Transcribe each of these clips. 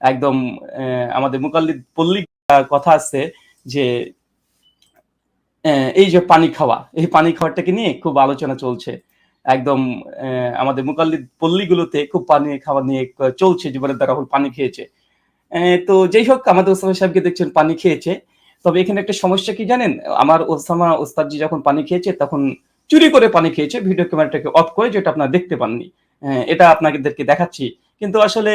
একদম আহ, আমাদের মুকাল্লিদ পল্লী কথা আছে যে এই যে পানি খাওয়া এই পানি খাওয়াটাকে নিয়ে খুব আলোচনা চলছে। একদম আমাদের মুকাল্লিদ পল্লীগুলোতে খুব পানি খাওয়া নিয়ে চলছে জীবনের দ্বারা রাহুল পানি খেয়েছে। তো যাই হোক আমাদের ওসামা সাহেবকে দেখছেন পানি খেয়েছে। তবে এখানে একটা সমস্যা কি জানেন? আমার ওসামা ওস্তাদজি যখন পানি খেয়েছে তখন চুরি করে পানি খেয়েছে ভিডিও ক্যামেরাটাকে অফ করে যেটা আপনারা দেখতে পাননি। এটা আপনাদেরকে দেখাচ্ছি। কিন্তু আসলে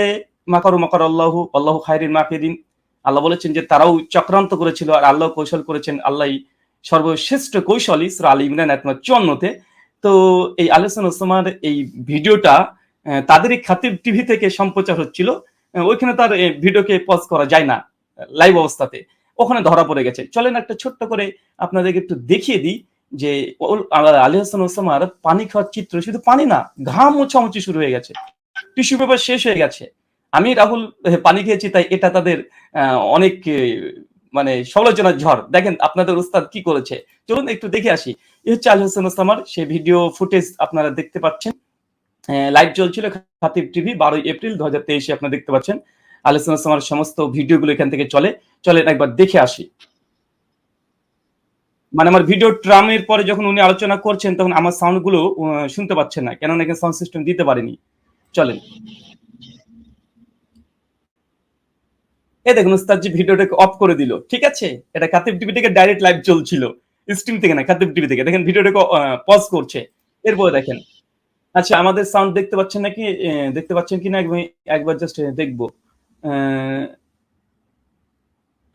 মাকারু মাকার আল্লাহ আল্লাহ খায়রিন মাকিরিন আল্লাহ বলেছেন যে তারাও চক্রান্ত করেছিল আর আল্লাহ কৌশল করেছেন আল্লাহ সর্বশ্রেষ্ঠ কৌশলী সুরা আলী ইমরান একমা চুয়ান্নতে। তো এই আলোচন ওসমার এই ভিডিওটা আহ, তাদেরই খাতির টিভি থেকে সম্প্রচার হচ্ছিল। ওইখানে তার ভিডিওকে পজ করা যায় না লাইভ অবস্থাতে। ওখানে ধরা পড়ে গেছে। চলেন একটা ছোট্ট করে আপনাদেরকে একটু দেখিয়ে দিই যে আলী হাসান ওসামার পানি খাওয়ার চিত্র শুধু পানি না ঘাম মোছামুছি শুরু হয়ে গেছে। টিস্যু পেপার শেষ হয়ে গেছে। আমি রাহুল পানি খেয়েছি, তাই এটা তাদের অনেক মানে সমালোচনার ঝড়। দেখেন আপনাদের উস্তাদ কি করেছে। চলুন একটু দেখে আসি। এই হচ্ছে আলী হাসান ওসামার সেই ভিডিও ফুটেজ আপনারা দেখতে পাচ্ছেন। লাইভ চলছিল খাতিব টিভি বারোই এপ্রিল দু হাজার তেইশে আপনারা দেখতে পাচ্ছেন। আলী হাসান ওসামার সমস্ত ভিডিওগুলো এখান থেকে চলে। চলেন একবার দেখে আসি। মানে আমার ভিডিও ট্রামের পরে যখন উনি আলোচনা করছেন, তখন আমার সাউন্ডগুলো শুনতে পাচ্ছেন না। কেননা এখানে সাউন্ড সিস্টেম দিতে পারেনি। চলেন। এই দেখুন উস্তাদজি ভিডিওটাকে অফ করে দিল, ঠিক আছে? এটা কাতিব টিভি থেকে ডাইরেক্ট লাইভ চলছিল স্ট্রিম থেকে না কাতিব টিভি থেকে। দেখেন, ভিডিওটাকে পজ করছে। এরপরে দেখেন আচ্ছা আমাদের সাউন্ড দেখতে পাচ্ছেন নাকি? দেখতে পাচ্ছেন কিনা? একবার একবার জাস্ট দেখব।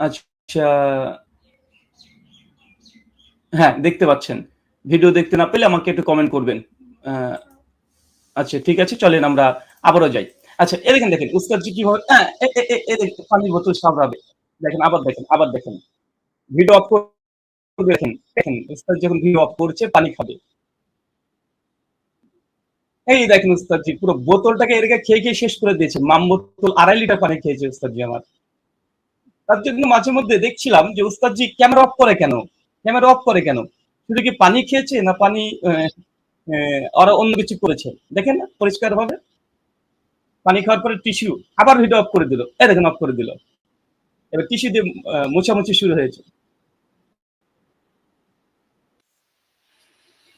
আচ্ছা হ্যাঁ দেখতে পাচ্ছেন। ভিডিও দেখতে না পেলে আমাকে একটু কমেন্ট করবেন। আচ্ছা ঠিক আছে, চলেন আমরা আবারও যাই। আচ্ছা এ দেখেন উস্তাদজি কীভাবে হ্যাঁ, এ এ- এ- এ দেখেন পানির বোতল সামলাবে। দেখেন আবার দেখেন আবার দেখেন। ভিডিও অফ করে দেখেন দেখেন উস্তাদ যখন ভিডিও অফ করছে পানি খাবে। এই দেখেন উস্তাদজি পুরো বোতলটাকে এদিকে খেয়ে খেয়ে শেষ করে দিয়েছে। মাম বোতল আড়াই লিটার পানি খেয়েছে উস্তাদজি আমার। তার জন্য মাঝে মধ্যে দেখছিলাম যে উস্তাদজি ক্যামেরা অফ করে কেন? ক্যামেরা অফ করে কেন? শুধু কি পানি খেয়েছে না পানি ওরা অন্য কিছু করেছে? দেখেন না পরিষ্কার ভাবে পানি খাওয়ার পরে টিস্যু আবার ভিডিও অফ করে দিল। এই দেখেন অফ করে দিল। এবার টিস্যু দিয়ে মোছামুছি শুরু হয়েছে।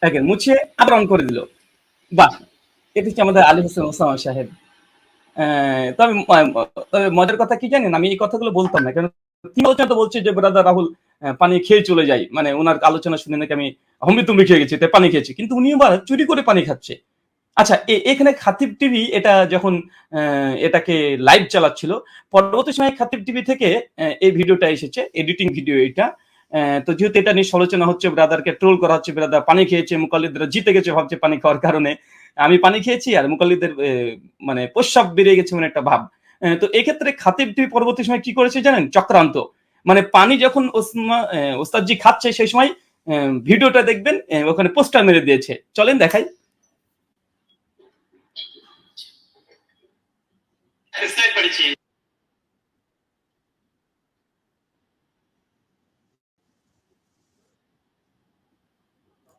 দেখেন, মুছিয়ে আবার অন করে দিল। বাহ! এটা হচ্ছে আমাদের আলী হোসেন ওসামা সাহেব। তবে তবে মজার কথা কি জানেন? আমি এই কথাগুলো বলতাম না। কেন তিনি আলোচনা তো বলছে যে, ব্রাদার রাহুল পানি খেয়ে চলে যাই মানে ওনার আলোচনা শুনে নাকি আমি হম্বি তুমি খেয়ে গেছি তাই পানি খেয়েছি। কিন্তু উনি চুরি করে পানি খাচ্ছে। আচ্ছা এখানে খাতিব টিভি এটা যখন এটাকে লাইভ চালাচ্ছিল পরবর্তী সময় খাতিব টিভি থেকে এই ভিডিওটা এসেছে এডিটিং ভিডিও এটা। তো যেহেতু এটা নিয়ে সমালোচনা হচ্ছে ব্রাদারকে ট্রোল করা হচ্ছে ব্রাদার পানি খেয়েছে মুকাল্লিদরা জিতে গেছে ভাবছে পানি খাওয়ার কারণে। আমি পানি খেয়েছি আর মুকাল্লিদের আহ, মানে প্রস্রাব বেড়ে গেছে মানে একটা ভাব। তো এক্ষেত্রে খাতিব টিভি পরবর্তী সময় কি করেছে জানেন? চক্রান্ত। মানে পানি যখন ওস্তাদজি খাচ্ছে সেই সময় ভিডিওটা দেখবেন ওখানে পোস্টার মেরে দিয়েছে। চলেন দেখাই।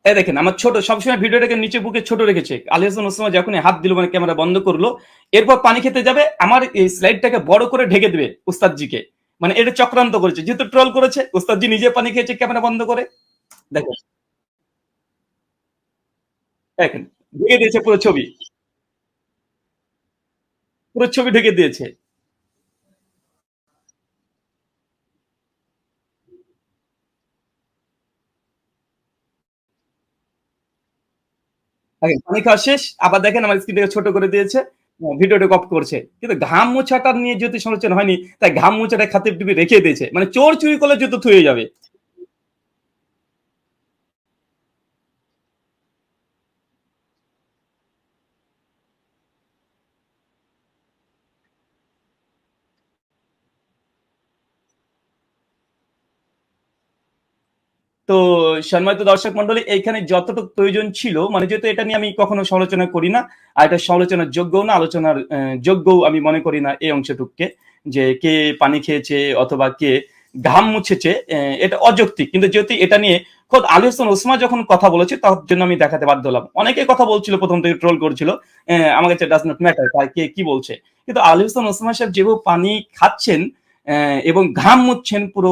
এই দেখেন, আমার ছোট, সবসময় ভিডিওটাকে নিচে বুকে ছোট রেখেছে। আলী হাসান ওসমান যখন হাত দিল মানে ক্যামেরা বন্ধ করল, এরপর পানি খেতে যাবে, আমার এই স্লাইডটাকে বড় করে ঢেকে দেবে উস্তাদজিকে। মানে এটা চক্রান্ত করেছে, যেহেতু ট্রল করেছে, উস্তাদজি নিজে পানি খেয়েছে, ক্যামেরা বন্ধ করে। দেখেন। দেখেন, ঢেকে দিয়েছে পুরো ছবি। পুরো ছবি ঢেকে দিয়েছে। পানি খাওয়া শেষ। আবার দেখেন আমার স্ক্রিনটাকে ছোট করে দিয়েছে। ভিডিওটা কপ করছে। কিন্তু ঘাম মোছাটা নিয়ে যেহেতু সমালোচনা হয়নি, তাই ঘাম মোছাটা খাতে রেখে দিয়েছে। মানে চোর চুরি করলে জুতো থুয়ে যাবে। তো সম্মানিত দর্শক মন্ডলী এইখানে যতটুকু প্রয়োজন ছিল মানে যেহেতু এটা নিয়ে আমি কখনো সমালোচনা করি না আর এটা সমালোচনার যোগ্য না আলোচনার আহ, যোগ্য আমি মনে করি না এই অংশটুককে যে কে পানি খেয়েছে অথবা কে ঘাম মুছেছে এটা অযৌক্তিক। কিন্তু যেহেতু এটা নিয়ে খোদ আলী হোসেন ওসমান যখন কথা বলেছে তার জন্য আমি দেখাতে বাধ্য হলাম। অনেকে কথা বলছিল প্রথম থেকে ট্রোল করছিল আমার কাছে ডাজ নট ম্যাটার কে কি বলছে? কিন্তু আলী হোসেন ওসমান সাহেব যেভাবে পানি খাচ্ছেন এবং ঘাম মুছছেন পুরো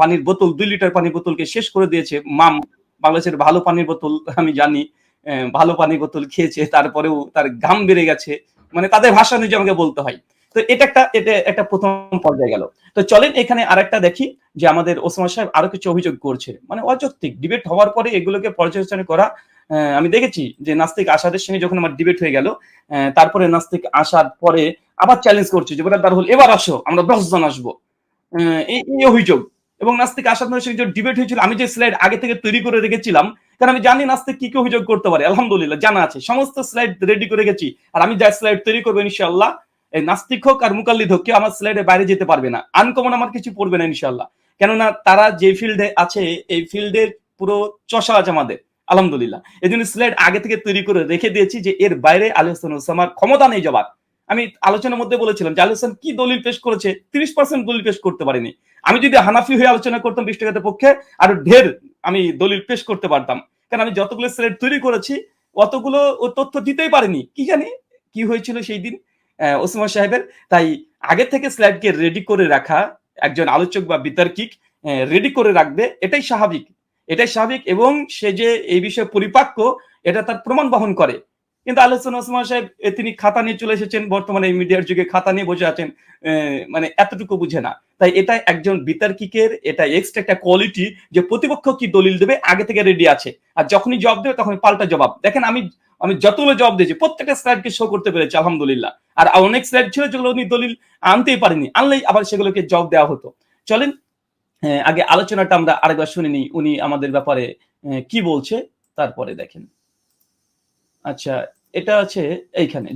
পানির বোতল, দুই লিটার পানির বোতলকে শেষ করে দিয়েছে। মাম, বাংলাদেশের ভালো পানির বোতল, আমি জানি ভালো পানির বোতল খেয়েছে, তারপরেও তার ঘাম বেড়ে গেছে। মানে তাদের ভাষা অনুযায়ী আমাকে বলতে হয়। তো এটা একটা এটা একটা প্রথম পর্যায়ে গেল। তো চলেন এখানে আরেকটা দেখি, যে আমাদের ওসমান সাহেব আরও কিছু অভিযোগ করছে। মানে অযৌক্তিক ডিবেট হওয়ার পরে এগুলোকে পর্যালোচনা করা আমি দেখেছি যে নাস্তিক আসাদের সঙ্গে যখন আমার ডিবেট হয়ে গেল তারপরে নাস্তিক আসার পরে আবার চ্যালেঞ্জ করছে যে ব্রাদার হল এবার আসো, আমরা দশ জন আসব। এই অভিযোগ। এবং নাস্তিক আসাদের সঙ্গে যে ডিবেট হয়েছিল, আমি যে স্লাইড আগে থেকে তৈরি করে রেখেছিলাম, কারণ আমি জানি নাস্তিক কি কি অভিযোগ করতে পারে, আলহামদুলিল্লাহ, জানা আছে। সমস্ত স্লাইড রেডি করে রেখেছি, আর আমি যা স্লাইড তৈরি করব, ইনশাআল্লাহ, এই নাস্তিক হোক আর মুকাল্লিদ হোক, কেউ আমার স্লাইডের বাইরে যেতে পারবে না। আনকমন আমার কিছু পড়বে না ইনশাল্লাহ কেননা তারা যে ফিল্ডে আছে, এই ফিল্ডের পুরো চষা আছে আমাদের, আলহামদুলিল্লাহ। এই জন্য স্লাইড আগে থেকে তৈরি করে রেখে দিয়েছি যে, এর বাইরে আলী হোসেন ওসামার ক্ষমতা নেই যাবার আমি আলোচনার মধ্যে বলেছিলাম যে আলী কি দলিল পেশ করেছে? তিরিশ পার্সেন্ট দলিল পেশ করতে পারেনি। আমি যদি হানাফি হয়ে আলোচনা করতাম বিশ টাকাতে পক্ষে আর ঢের আমি দলিল পেশ করতে পারতাম। কারণ আমি যতগুলো স্লাইড তৈরি করেছি অতগুলো ও তথ্য দিতেই পারিনি। কি জানি কি হয়েছিল সেই দিন আহ, ওসমান সাহেবের। তাই আগে থেকে স্লাইডকে রেডি করে রাখা একজন আলোচক বা বিতর্কিক রেডি করে রাখবে এটাই স্বাভাবিক। এটাই স্বাভাবিক এবং সে যে এই বিষয়ে পরিপাক্য এটা তার প্রমাণ বহন করে। কিন্তু আলোচনা ওসমান সাহেব তিনি খাতা নিয়ে চলে এসেছেন, বর্তমানে মিডিয়ার যুগে খাতা নিয়ে বসে আছেন মানে এতটুকু বুঝে না। তাই এটা একজন বিতর্কিকের, এটা এক্সট্রা একটা কোয়ালিটি যে প্রতিপক্ষ কি দলিল দেবে, আগে থেকে রেডি আছে। আর যখনই জবাব দেবে তখন পাল্টা জবাব। দেখেন, আমি আমি যতগুলো জবাব দিয়েছি, প্রত্যেকটা স্লাইডকে শো করতে পেরেছি, আলহামদুলিল্লাহ। আর অনেক স্লাইড ছিল যেগুলো উনি দলিল আনতেই পারেনি আনলেই আবার সেগুলোকে জবাব দেওয়া হতো। চলেন আগে আলোচনাটা আমরা আরেকবার শুনে নিই, উনি আমাদের ব্যাপারে কি বলছে, তারপরে দেখেন। আচ্ছা এটা আছে এইখানে